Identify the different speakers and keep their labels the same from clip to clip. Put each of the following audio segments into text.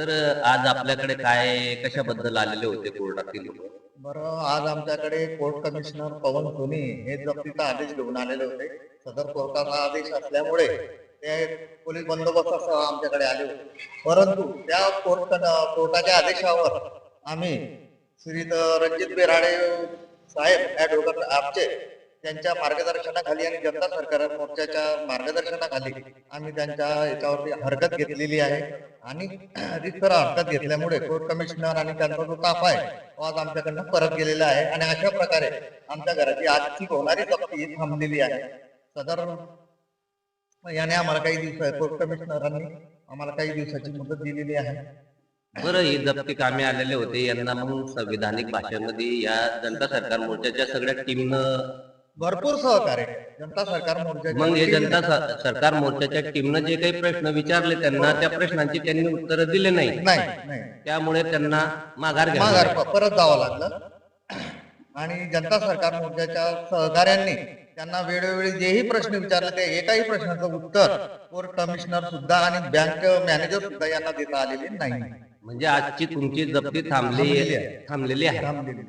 Speaker 1: Sir आज आपल्याकडे काय कशाबद्दल आलेले होते कोर्टातील?
Speaker 2: बरं आज आमच्याकडे कोर्ट कमिशनर पवन सोनी हे जप्तीचा आदेश घेऊन आलेले होते. सदर कोर्टाचा आदेश असल्यामुळे ते पोलीस बंदोबस्त आमच्याकडे आले होते. परंतु त्या कोर्ट कोर्टाच्या आदेशावर आम्ही श्री रणजित बेराडे साहेब ऍडव्होकेट आपचे त्यांच्या मार्गदर्शनाखाली आणि जनता सरकार मोर्चाच्या मार्गदर्शनाखाली आम्ही त्यांच्या याच्यावरती हरकत घेतलेली आहे. आणि रितसर हरकत घेतल्यामुळे कोर्ट कमिशनर आणि त्यांचा जो ताफ आहे तो आज आमच्याकडनं परत गेलेला आहे. आणि अशा प्रकारे आमच्या घराची आजची होणारी जप्ती थांबलेली आहे. सदर याने आम्हाला काही दिवस कोर्ट कमिशनरांनी आम्हाला काही दिवसाची मुदत दिलेली आहे.
Speaker 1: बरं ही जप्ती कामे आलेले होते. यांना मग संविधानिक भाषेमध्ये या जनता सरकार मोर्चाच्या सगळ्या टीमनं
Speaker 2: भरपूर सहकार्य जनता सरकार मोर्चाच्या
Speaker 1: मग हे जनता स- सरकार मोर्चाच्या टीमनं जे काही प्रश्न विचारले त्यांना त्या प्रश्नांची त्यांनी उत्तरं दिले नाही.
Speaker 2: नाही नाही.
Speaker 1: त्यामुळे त्यांना माघार घ्यावी
Speaker 2: माघार. प- परत जावं लागलं. आणि जनता सरकार मोर्चाच्या सहकार्यांनी त्यांना वेळोवेळी जेही प्रश्न विचारले ते एकाही प्रश्नाचं उत्तर कोर्ट कमिशनर सुद्धा आणि बँक मॅनेजर सुद्धा यांना देता आलेले नाही.
Speaker 1: म्हणजे आजची तुमची जप्ती थांबली
Speaker 2: थांबलेली आहे.
Speaker 1: थांबलेली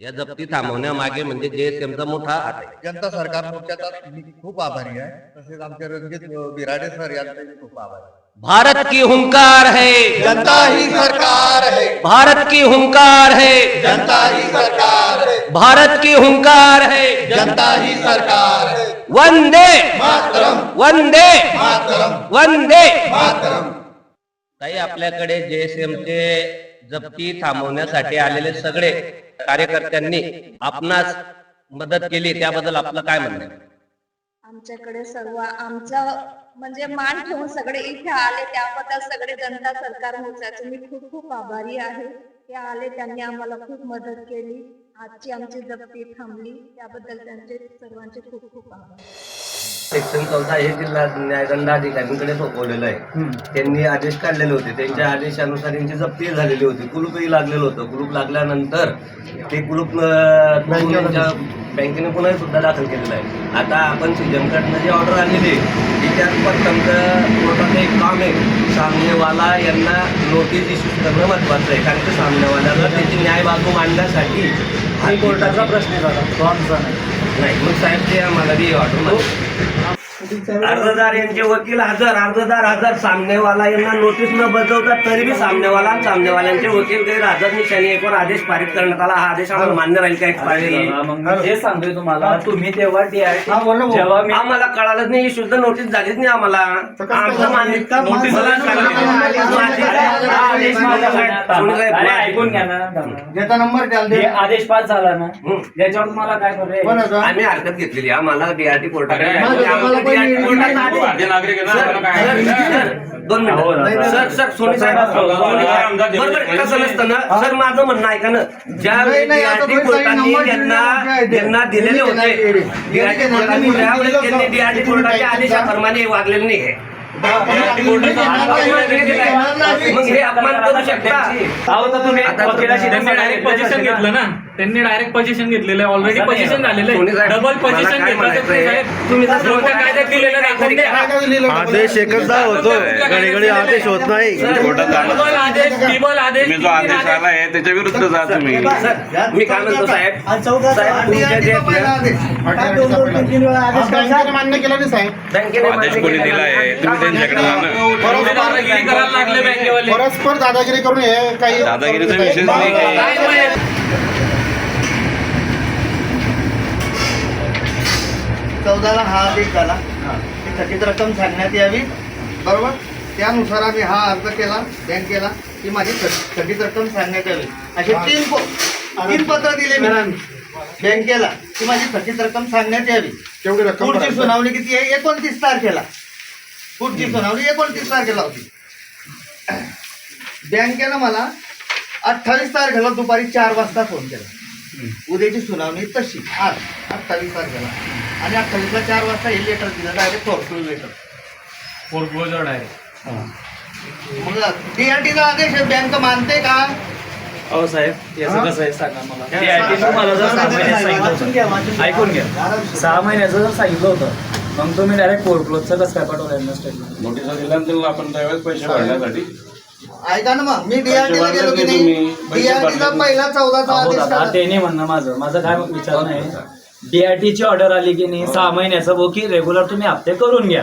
Speaker 1: या जप्ती थांबवण्यामागे म्हणजे जेएसएमचा मोठा हात आहे.
Speaker 2: जनता सरकार मोर्चाचा मी खूप आभारी आहे. तसेच आमचे रणजित बिराडे सर यांचे मी खूप आभारी आहे.
Speaker 1: भारत की हुंकार है.
Speaker 2: जनता ही सरकार है.
Speaker 1: भारत की हुंकार है.
Speaker 2: जनता ही सरकार है.
Speaker 1: भारत की हुंकार है.
Speaker 2: जनता ही सरकार है.
Speaker 1: वंदे.
Speaker 2: मातरम.
Speaker 1: वंदे.
Speaker 2: मातरम.
Speaker 1: वंदे.
Speaker 2: मातरम.
Speaker 1: ताई आपल्याकडे जेएसएमचे जप्ती थांबवण्यासाठी आलेले सगळे कार्यकर्त्यांनी आपणास मदत केली त्याबद्दल आपलं काय म्हणणं
Speaker 3: आमच्याकडे सर्व आमचं म्हणजे मान ठेवून सगळे इथे आले त्याबद्दल सगळे जनता सरकार मोर्चाचे मी खूप खूप आभारी आहे. ते आले त्यांनी आम्हाला खूप मदत केली. आजची आमची जप्ती थांबली त्याबद्दल त्यांचे सर्वांचे खूप खूप आभार.
Speaker 4: सेक्शन चौदा हे जिल्हा न्यायदंडाधिकाऱ्यांकडे सोपवलेलं आहे. त्यांनी आदेश काढलेले होते. त्यांच्या आदेशानुसार यांची जप्ती झालेली होती. कुलूपही लागलेलं होतं. कुलूप लागल्यानंतर ते कुलूप बँकेने पुन्हा सुद्धा दाखल केलेलं आहे. आता आपण सीजनकडनं जी ऑर्डर आलेली आहे ती त्यात कोर्टाचं एक काम आहे. सामनेवाला यांना नोटीस इश्यू करणं महत्वाचं आहे. कारण की सामनेवाल्याला त्याची न्याय बाजू मांडण्यासाठी हा कोर्टाचा प्रश्न झाला नाही. मग साहेब ते आम्हाला बी ऑर्डर अर्जदार यांचे वकील हजर अर्जदार हजर. सामनेवाला यांना नोटीस न बजावता तरी बी सामनेवाला आणि सामनेवाल्यांचे वकील गैर हजर निशाणी एकवर आदेश पारित करण्यात आला. हा आदेश आम्हाला मान्य राहील का एक्सपायरी
Speaker 5: मग मी हे सांगतोय तुम्हाला तुम्ही तेव्हा जेव्हा मी
Speaker 4: आम्हाला कळालंच नाही शुद्ध नोटीस झालीच नाही आम्हाला. आमचं मान्य
Speaker 5: हा
Speaker 4: काय-
Speaker 5: ऐकून घ्या ना.
Speaker 2: नंबर
Speaker 5: हे आदेश पास झाला ना.
Speaker 4: हं.
Speaker 5: याच्यावर मला काय
Speaker 4: आम्ही हरकत घेतलेली आम्हाला डीआरटी कोर्टाकडे
Speaker 5: हो,
Speaker 6: भारतीय नागरिक आहे ना,
Speaker 4: सर,
Speaker 6: आपल्याला काय
Speaker 4: सर,
Speaker 6: आहे?
Speaker 4: सर, दोन
Speaker 5: हो,
Speaker 4: मिनिटं
Speaker 5: दादा.
Speaker 4: सर सर सोनी साहेब
Speaker 5: कसं आहे?
Speaker 4: सोनी साहेब.
Speaker 6: आमदार देवळे
Speaker 4: बरोबर कसं
Speaker 6: म्हणजे-
Speaker 4: नसतं ना सर माझं म्हणणं ऐका ना ज्या
Speaker 2: नाही, नाही, आता
Speaker 4: DRT
Speaker 2: तुम्ही
Speaker 4: कोर्टाने
Speaker 2: नंबर
Speaker 4: त्यांना
Speaker 2: दिलेले.
Speaker 4: त्यांना दिलेले
Speaker 2: दिलेले
Speaker 4: होते
Speaker 2: नाही.
Speaker 4: DRT कोर्टाने त्यावेळेस त्यांनी डीआरटी कोर्टाच्या आदेशाप्रमाणे वागलेले नाही हे. मग हे अपमान करू शकता
Speaker 5: अहो तर तुम्ही
Speaker 4: आता
Speaker 5: वकिलाशी
Speaker 6: त्यांनी डायरेक्ट पोझिशन घेतलं ना त्यांनी डायरेक्ट पोझिशन घेतलेलं आहे. ऑलरेडी. पोझिशन झालेलं
Speaker 4: सोनी
Speaker 6: आहे? डबल पोझिशन घेतलं
Speaker 7: आदेश एकचदा होतो घडी घडी आदेश होत नाही.
Speaker 6: डबल आदेश टिबल आदेश
Speaker 8: तुम्ही जो आदेश आला आहे त्याच्या विरुद्ध जा तुम्ही.
Speaker 4: मी काय म्हणतो साहेब साहेब तुमच्या जे
Speaker 2: मान्य केलं नाही साहेब.
Speaker 4: बँकेने
Speaker 8: आदेश कोणी दिला आहे तुम्ही त्यांच्याकडे जा ना
Speaker 6: एवढे दादागिरी करायला लागले बँकेवाले.
Speaker 2: परस्पर दादागिरी करून हे काही
Speaker 8: दादागिरीचा विषय नाही.
Speaker 2: चौदाला हा आदेश झाला की थकीत रक्कम सांगण्यात यावी. बरोबर? त्यानुसार आम्ही हा अर्ज केला बँकेला की माझी थक- थकीत रक्कम सांगण्यात यावी. असे तीन प- तीन पत्र दिले मी. बँकेला की माझी थकीत रक्कम सांगण्यात यावी.
Speaker 7: तेवढी रक्कम
Speaker 2: पुढची सुनावणी किती आहे? एकोणतीस तारखेला. पुढची सुनावणी एकोणतीस तारखेला होती. बँकेनं मला. अठ्ठावीस तारखेला दुपारी चार वाजता फोन केला. उद्याची सुनावणी तशी. आज अठ्ठावीस तारखेला. आणि अठ्ठावीसला चार वाजता हे लेटर दिलं direct foreclose letter
Speaker 6: foreclosure direct
Speaker 2: मग डीआरटीचा आदेश बँक मानते का?
Speaker 5: अहो साहेब याचं कसं आहे सांगा मला. जर सहा महिन्यात सांगितलं होतं. ऐकून घ्या. सहा महिन्याचं जर सांगितलं होतं मग तुम्ही डायरेक्ट फोर क्लोजचं कसं काय पाठवलं यांना स्टेटमेंट
Speaker 8: नोटीस दिल्यानंतर आपण त्यावेळेस पैसे भरण्यासाठी.
Speaker 2: ऐका ना मग मी डीआरटी ला गेलो की
Speaker 8: तुम्ही
Speaker 2: नाही
Speaker 8: पैसे
Speaker 2: डीआरटीचा
Speaker 8: भरले.
Speaker 2: पहिला चौदाचा आदेश
Speaker 5: दादा. ते नाही म्हणणं माझं. माझं काय विचार नाही. डीआरटीची ऑर्डर आली की नाही सहा महिन्याचं बो की रेग्युलर तुम्ही हप्ते करून घ्या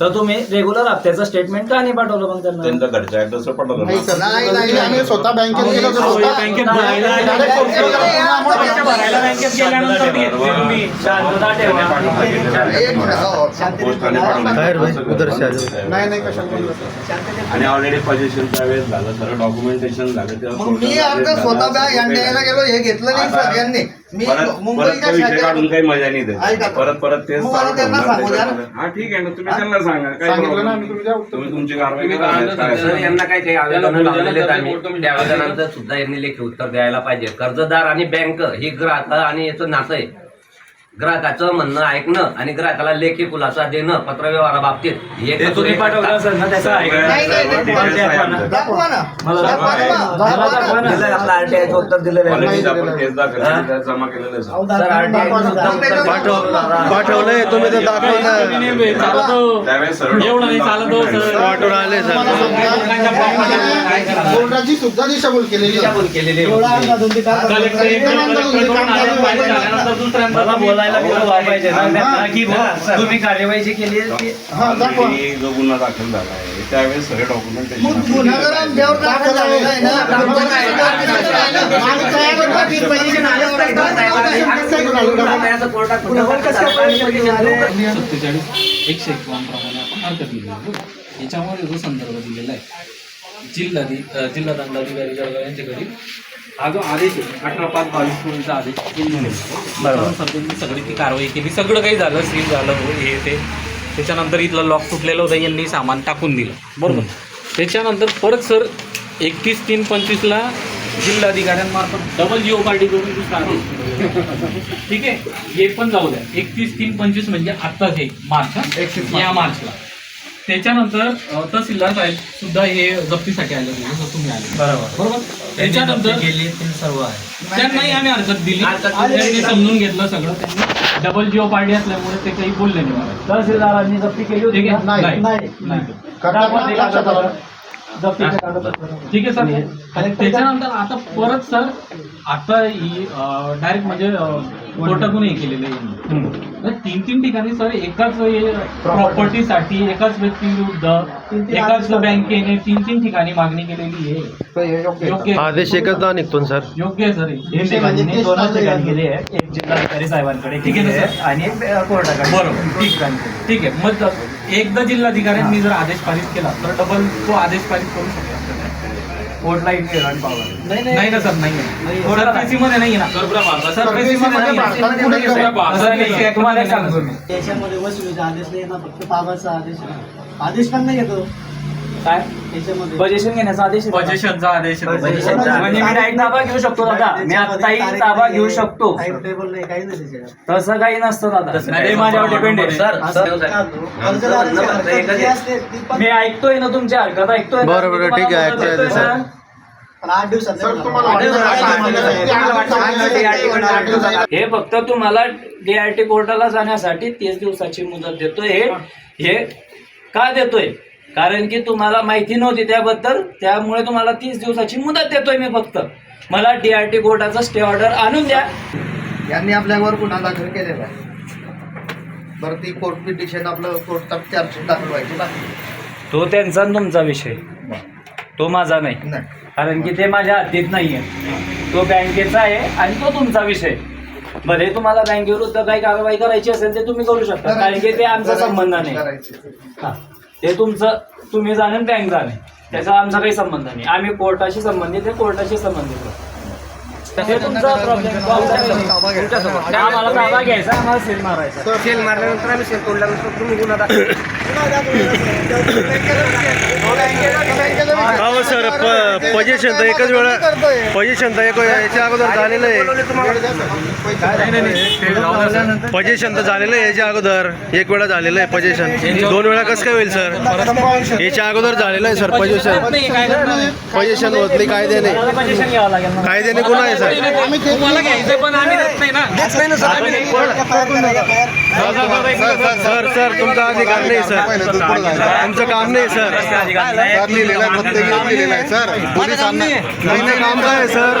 Speaker 5: तर तुम्ही रेग्युलर हप्त्याचं स्टेटमेंट का नाही पाठवलं मग त्यांना
Speaker 8: त्यांचा घरच्या ऍड्रेस पटवलं
Speaker 2: नाही सर, नाही, नाही, आम्ही स्वतः बँकेत गेलो होतो.
Speaker 6: अहो, हे
Speaker 2: स्वतः-
Speaker 6: बँकेत भरायला
Speaker 2: direct phone केला.
Speaker 6: पैसे भरायला बँकेत गेल्यानंतर घेतले तुम्ही
Speaker 5: शांतता ठेवा
Speaker 2: एक मिनिट, हो.
Speaker 8: पोस्टाने पाठवलं.
Speaker 7: बाहेर भाई, उधर से आ जाओ.
Speaker 2: नाही नाही कशाला बोललो सर.
Speaker 8: आणि ऑलरेडी पोझिशन त्यावेळेस झालं सगळं डॉक्युमेंटेशन झालं
Speaker 2: मग मी
Speaker 8: आदेश
Speaker 2: स्वतः. बॅग यांनी यायला गेलो हे घेतलं नाही सर यांनी मी
Speaker 8: परत परत
Speaker 2: मुंबईच्या
Speaker 8: तो विषय काढून काही मजा नाही
Speaker 2: ऐका
Speaker 8: त्याची.
Speaker 2: तर.
Speaker 8: परत परत तेच
Speaker 2: मग मला
Speaker 8: चालू
Speaker 2: त्यांना
Speaker 8: ठेवणार
Speaker 2: सांगू द्या ना.
Speaker 8: त्याच्यामध्ये. हा ठीक आहे ना तुम्ही त्यांना सांगा काय problem? तुम्ही तुमची कारवाई करा काय
Speaker 1: सर
Speaker 8: असेल.
Speaker 1: यांना काय काही आवेदन लावलेले आहेत आम्ही त्या आवेदनांचं सुद्धा यांनी लेखी उत्तर द्यायला पाहिजे कर्जदार आणि बँक ही ग्राहक आणि याचं नातं आहे ग्राहकाचं म्हणणं ऐकणं आणि ग्राहकाला लेखी खुलासा देणं पत्रव्यवहाराबाबतीत हे
Speaker 5: ते तुम्ही पाठवलं असेल ना त्याचं
Speaker 2: नाही,
Speaker 5: ऐका
Speaker 2: नाही, नाही.
Speaker 8: Details आहे आमचं.
Speaker 2: दाखवा ना
Speaker 5: मला
Speaker 2: दाखवा
Speaker 5: दाखवा.
Speaker 2: ना.
Speaker 5: मला
Speaker 2: दाखवा
Speaker 5: दाखवा
Speaker 2: ना.
Speaker 5: ना. दिलंय आपलं RTI चं उत्तर दिलेलं आहे.
Speaker 8: Already आपण केस दाखल केली, त्यात जमा केलेलं आहे.
Speaker 5: सर, RTI चं सुद्धा उत्तर
Speaker 7: पाठव पाठवलंय तुम्ही तर दाखवलं
Speaker 6: चालतो
Speaker 8: त्यावेळेस सरळ
Speaker 6: एवढं नाही चालत हो, सर
Speaker 7: पाठवून आले सर
Speaker 2: कोर्टाची सुद्धा दिशाभूल केलेली आहे.
Speaker 5: बोल केलेली आहे.
Speaker 6: कलेक्टर एक कलेक्टर दोन आले, फाईल झाल्यानंतर दुसऱ्यांदा
Speaker 5: मला
Speaker 6: तुम्ही-
Speaker 5: बोलायला गेलो व्हायला पाहिजे. ना त्यांना की बुवा, तुम्ही कार्यवाही जी केली आहे ती
Speaker 8: Already जो गुन्हा दाखल झाला आहे त्यावेळेस सगळे
Speaker 2: आमच्यावर दाखल झालेला आहे ना, आहे ना. आम्ही आल्यावर?
Speaker 6: सत्तेचाळीस एकशे एकावन्न प्रमाणे आपण हरकत दिली आहे. याच्यामध्ये जो संदर्भ दिलेला आहे जिल्हाधि अ, जिल्हा दंडाधिकारी जळगाव यांच्याकडे हा जो आदेश आहे. अठरा पाच बावीस पूर्वीचा आदेश त्यांनी सगळी ती कारवाई केली. सगळं काही झालं सील झालं हो हे ते. त्याच्यानंतर इथलं लॉक तुटलेलं होतं यांनी सामान टाकून दिलं. बरोबर. त्याच्यानंतर परत सर एकतीस तीन पंचवीसला जिल्हाधिकाऱ्यांमार्फत डबल जिओ पार्टी करून दुसरा आदेश ठीक आहे? हे पण जाऊ द्या. एकतीस तीन पंचवीस म्हणजे आत्ताच हे मार्च हं? या मार्चला. त्याच्यानंतर तहसीलदार साहेब सुद्धा हे जप्तीसाठी आले होते जसं तुम्ही आले.
Speaker 5: बरोबर.
Speaker 6: बरोबर? त्याच्यानंतर
Speaker 5: गेली ते सर्व आहे.
Speaker 6: त्यांनाही आम्ही हरकत दिली. त्यांनी समजून घेतलं सगळं. त्यांनी डबल जिओ पार्टी असल्यामुळे ते काही बोलले नाही मला.
Speaker 5: तहसीलदारांनी जप्ती केली होती
Speaker 6: ठीक
Speaker 5: का?
Speaker 6: आहे नाही. नाही.
Speaker 5: जप्तीचे कागदपत्र.
Speaker 6: ठीक आहे सर. आणि त्याच्यानंतर आता परत सर आता ही डायरेक्ट म्हणजे कोर्टातून हे केलेलं आहे. म्हणजे तीन तीन ठिकाणी सर एकाच प्रॉपर्टीसाठी एकाच व्यक्तीविरुद्ध एकाच बँकेने तीन तीन ठिकाणी मागणी केलेली आहे. योग्य
Speaker 7: आदेश एकच ना निघतो सर.
Speaker 6: योग्य आहे सर हे.
Speaker 5: ठिकाणी दोनच ठिकाणी गेली आहे. एक जिल्हाधिकारी साहेबांकडे
Speaker 6: ठीक आहे
Speaker 5: आणि कोर्टाकडे
Speaker 6: बरोबर. ठीक आहे ठीक आहे. मग एकदा जिल्हाधिकाऱ्यांनी जर आदेश पारित केला तर डबल तो आदेश पारित करू शकतो.
Speaker 5: कोर्टला इन्व्हेस्ट पावला.
Speaker 6: नाही ना सर नाही सरफेसी मध्ये नाही ना. सरफेसी मध्ये नाही
Speaker 5: असं नाही, तुम्हाला एक सांगतो मी
Speaker 9: त्याच्यामध्ये वसुलीचा आदेश नाही ना फक्त बाबाचा आदेश आहे. आदेश पण नाही येतो.
Speaker 5: काय?
Speaker 9: त्याच्यामध्ये.
Speaker 5: पोझिशन घेण्याचा आदेश आहे?
Speaker 6: पजेशनचा आदेश.
Speaker 5: म्हणजे मी डायरेक्ट ताबा घेऊ शकतो दादा. मी आत्ताही ताबा घेऊ शकतो.
Speaker 9: टाइम टेबल नाही काही नाही त्याच्यात.
Speaker 5: तसं काही नसतं दादा.
Speaker 6: नाही,
Speaker 5: ते माझ्यावर डिपेंड आहे.
Speaker 1: सर
Speaker 9: असं
Speaker 1: सर
Speaker 9: का?
Speaker 1: आमचं
Speaker 9: कर्जदाराची
Speaker 1: म्हणणं फक्त
Speaker 9: हरकत
Speaker 1: एकच
Speaker 9: जी
Speaker 1: आहे.
Speaker 9: असते ती पण
Speaker 5: मी ऐकतोय ना तुमची हरकत? ऐकतोय ना.
Speaker 7: बरं, बरं,
Speaker 5: मी तुम्हाला
Speaker 7: ठीक आहे,
Speaker 5: मदत
Speaker 7: ऐकतोय,
Speaker 5: करतोय
Speaker 7: सर.
Speaker 5: ना.
Speaker 9: पण आठ दिवसात नाही होणार.
Speaker 5: हे फक्त तुम्हाला डीआरटी कोर्टाला जाण्यासाठी तीस दिवसाची मुदत देतोय. हे हे का देतोय? कारण की तुम्हाला माहिती नव्हती त्याबद्दल त्यामुळे तुम्हाला तीस दिवसाची मुदत देतोय मी फक्त. मला डीआरटी कोर्टाचा स्टे ऑर्डर आणून द्या.
Speaker 2: यांनी आपल्यावर गुन्हा दाखल केलेला आहे. बरं ती कोर्ट पिटिशन आपलं कोर्टात चार्जशीट दाखल व्हायची बाकी.
Speaker 5: तो त्यांचा आणि तुमचा विषय. तो माझा नाही.
Speaker 2: नाही.
Speaker 5: कारण की ते माझ्या हातीत नाहीये. तो बँकेचा आहे आणि तो तुमचा विषय. भले तुम्हाला बँकेविरुद्ध काही कारवाई करायची असेल ते तुम्ही करू शकता. कारण की ते आमचा संबंध नाही.
Speaker 2: करायची.
Speaker 5: हा. ते तुमचं तुम्ही जाणे बँक जाणे. त्याचा आमचा काही संबंध नाही. आम्ही कोर्टाशी संबंधित आहे कोर्टाशी संबंधित ते तुमचा प्रॉब्लेम आम्हाला ताबा घ्यायचा आम्हाला सील मारायचा.
Speaker 7: सेल मारल्यानंतर आम्ही सेल तोडल्यानंतर तुम्ही गुन्हा दाखल हो सर पोझिशन तर एकच वेळा पोझिशन तर एक याच्या अगोदर झालेलं आहे. पोझिशन तर झालेलं आहे याच्या अगोदर. एक वेळा झालेलं आहे पोझिशन दोन वेळा कसं काय होईल सर? याच्या अगोदर झालेलं आहे सर पोझिशन पोझिशन होत नाही कायद्याने. कायद्याने गुन्हा आहे साहेब.
Speaker 6: तुम्हाला घ्यायचं पण आम्ही देत नाही ना.
Speaker 7: सर. सर तुमचा अधिकार नाही सर. तुमचं काम नाही सर.
Speaker 2: सर लिहिलेलं आहे प्रत्येक लिहिलेलं आहे सर.
Speaker 7: तुमचं काम काय आहे सर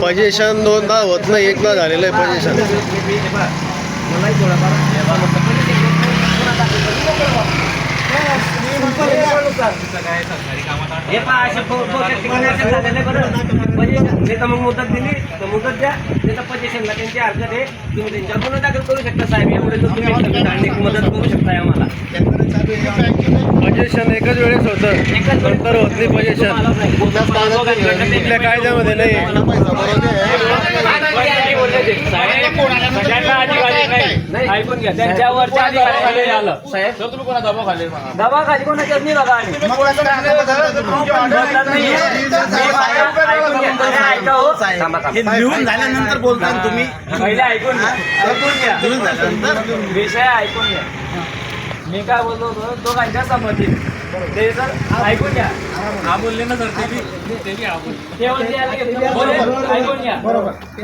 Speaker 7: पोझिशन दोनदा होत नाही एकदा झालेलं आहे पोझिशन
Speaker 1: हे पहा असे म्हणजे मग मुदत दिली तर मुदत द्या. तर पोझिशनला त्यांची हरकत आहे. तुम्ही त्यांच्यावर गुन्हा दाखल करू शकता साहेब. एवढे तर तुम्ही मदत करू शकताय आम्हाला.
Speaker 7: पोझिशन एकच वेळेस होतं. नंतर होत नाही. पोझिशन कुठल्या कायद्यामध्ये नाही.
Speaker 5: नाही. ऐकून घ्या. त्यांच्यावरच्या अधिकाऱ्याखाली आलं साहेब तुम्ही कोणा दबा खाली दबा खाली नाही दादा आम्ही हो.
Speaker 9: लिहून झाल्यानंतर बोलता तुम्ही.
Speaker 5: पहिले ऐकून घ्या. ऐकून घ्या. विषय ऐकून घ्या. मी काय बोलतो होतो? दोघांच्या संमती ते सर ऐकून घ्या.
Speaker 6: हा बोलले ना सर ते बी ते बी हा बोलले.
Speaker 5: ते बोलते याला घेतलं बरोबर. ऐकून घ्या.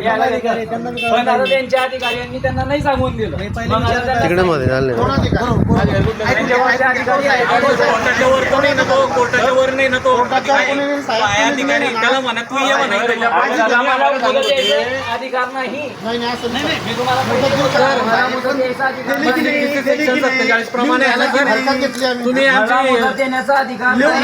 Speaker 5: याला घेतलं. पण आता त्यांच्या अधिकाऱ्यांनी त्यांना नाही सांगून दिलं. मग आता त्याला
Speaker 7: तिकडे मध्ये झाले.
Speaker 5: त्यांच्यावरचे अधिकारी? आहेत.
Speaker 6: कोर्टाच्या वर कोणी ना तो कोर्टाच्या वर नाही ना तो काय अधिकारी त्याला म्हणा तू ये म्हणा. इकडे.
Speaker 5: आता मला मुदत द्यायचं अधिकार नाही. मी तुम्हाला पहिले बोलतो, मला मुदत द्यायचा अधिकार नाही.
Speaker 6: सेक्शन 47 प्रमाणे आहे ना सर. तुम्ही
Speaker 5: တ
Speaker 6: င်
Speaker 5: တဲ့စသည်ကားလို့